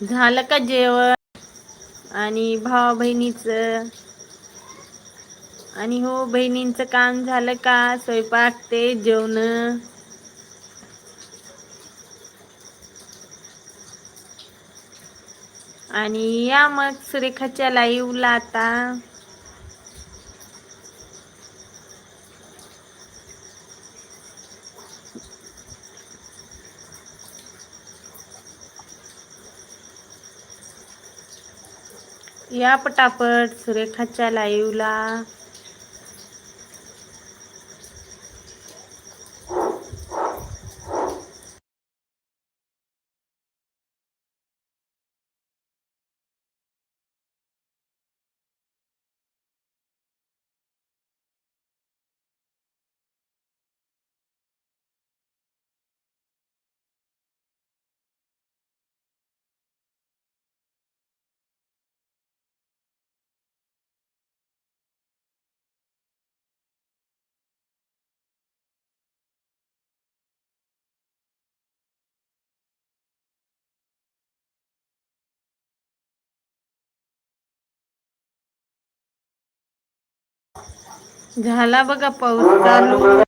झालं का जेवण? आणि भावा बहिणीचं? आणि हो बहिणींचं काम झालं का? स्वयंपाक ते जेवण? आणि या मग सुरेखाच्या लाईव्हला आता. या पटापट सुरेखाच्या लाईव्हला झाला बघा पाऊस चालू.